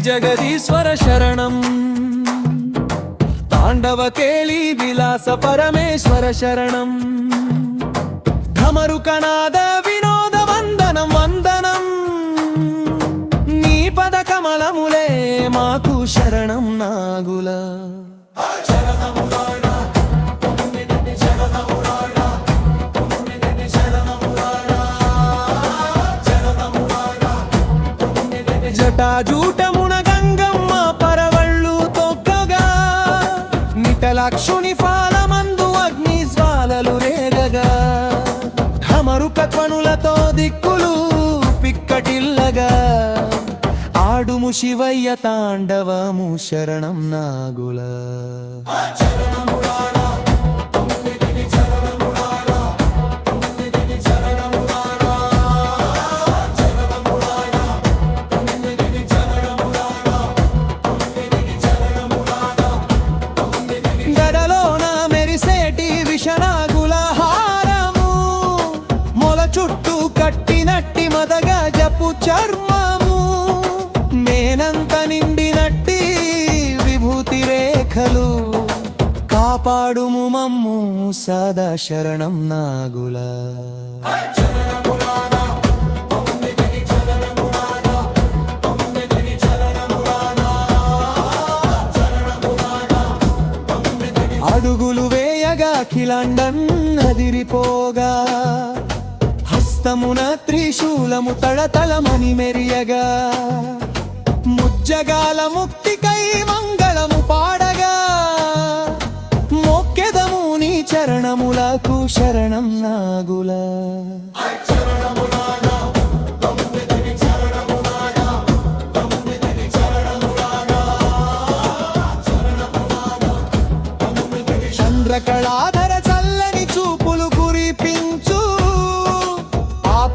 జగదీశ్వర శరణం. తాండవ కేళి విలాస పరమేశ్వర శరణం. ఢమరుకనాద వినోద వందనం వందనం. నీ పద కమలములే మాకు శరణం నాగుల. నిటలక్షుని ఫాలమందు అగ్ని జ్వాలలు రేగగా ఢమరుక ధ్వనులతో దిక్కులు పిక్కటిల్లగా. ఆడుము శివయ్య తాండవము శరణం నాగుల. చర్మము నేనంత నిండినట్టి విభూతి రేఖలు కాపాడుము మమ్ము సదా శరణం నాగుల. అడుగులు వేయగా కిలండన్ అదిరిపోగా హస్తమున త్రిశూలము తళతళమని మెరియగా. ముజ్జగాల ముక్తికై మంగళము పాడగా. మొక్కెదము నీ చరణములకు శరణం నాగుల.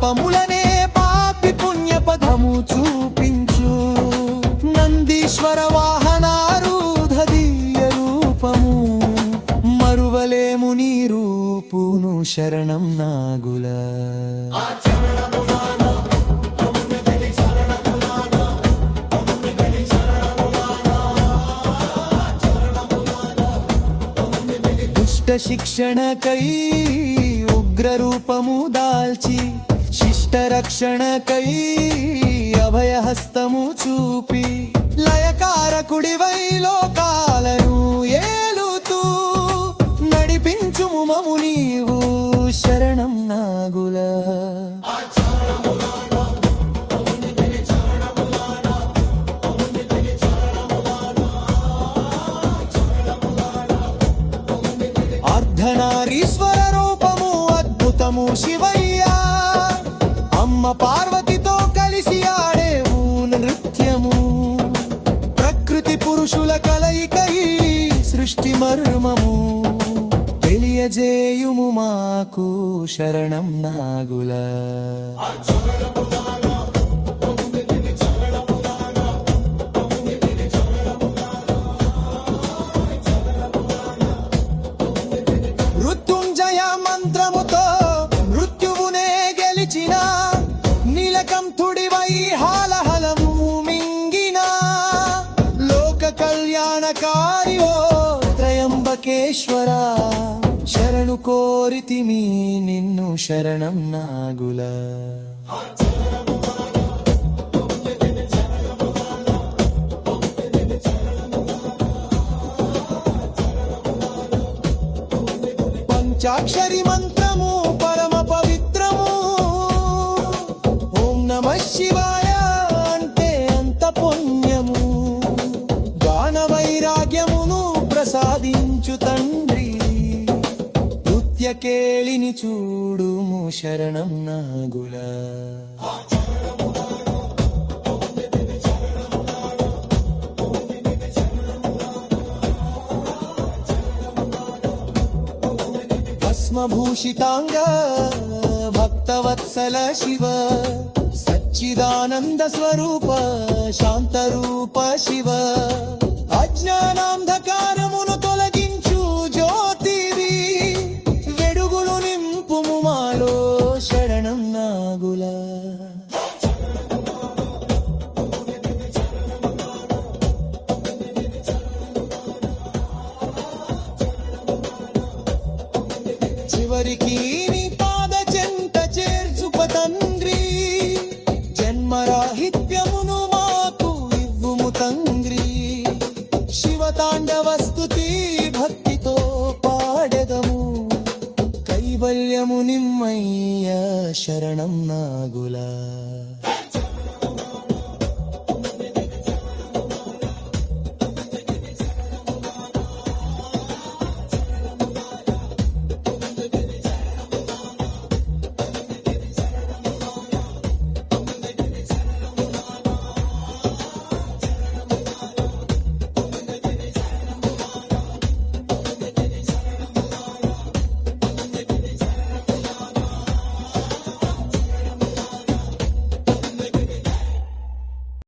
పాపములనే పాపి పుణ్యపదము చూపించు. నందీశ్వర వాహనారూధ దివ్య రూపము. మరువలేము నీ రూపును శరణం నాగుల. దుష్ట శిక్షణకై ఉగ్ర రూపము దాల్చి రక్షణ కై అభయహస్తము చూపి లయకారకుడివై లోకాలను ఏలుతూ నడిపించుము మము నీవు శరణం నాగుల. అర్ధనారీశ్వర రూపము అద్భుతము శివ అమ్మ పార్వతితో కలిసి ఆడేవు నృత్యము. ప్రకృతి పురుషుల కలయికై సృష్టి మర్మము. తెలియజేయుము మాకు శరణం నాగుల. కళ్యాణకారి త్రయంబకేశ్వర. శరణు కోరితిమి నిన్ను శరణం నాగుల. పంచాక్షరి మంత్ర వెలిని చూడుము శరణం నాగుల. భస్మభూషితాంగ భక్తవత్సల శివ సచ్చిదానంద స్వరూప శాంతరూప శివ. చివరికి నీ పాద చెంత చేర్చుప తండ్రి. జన్మరాహిత్యమును మాకు ఇవ్వుము తండ్రి. శివతాండవ భక్తితో పాడెదము. కైవల్యము నిమ్మయ్య శరణం నాగులా.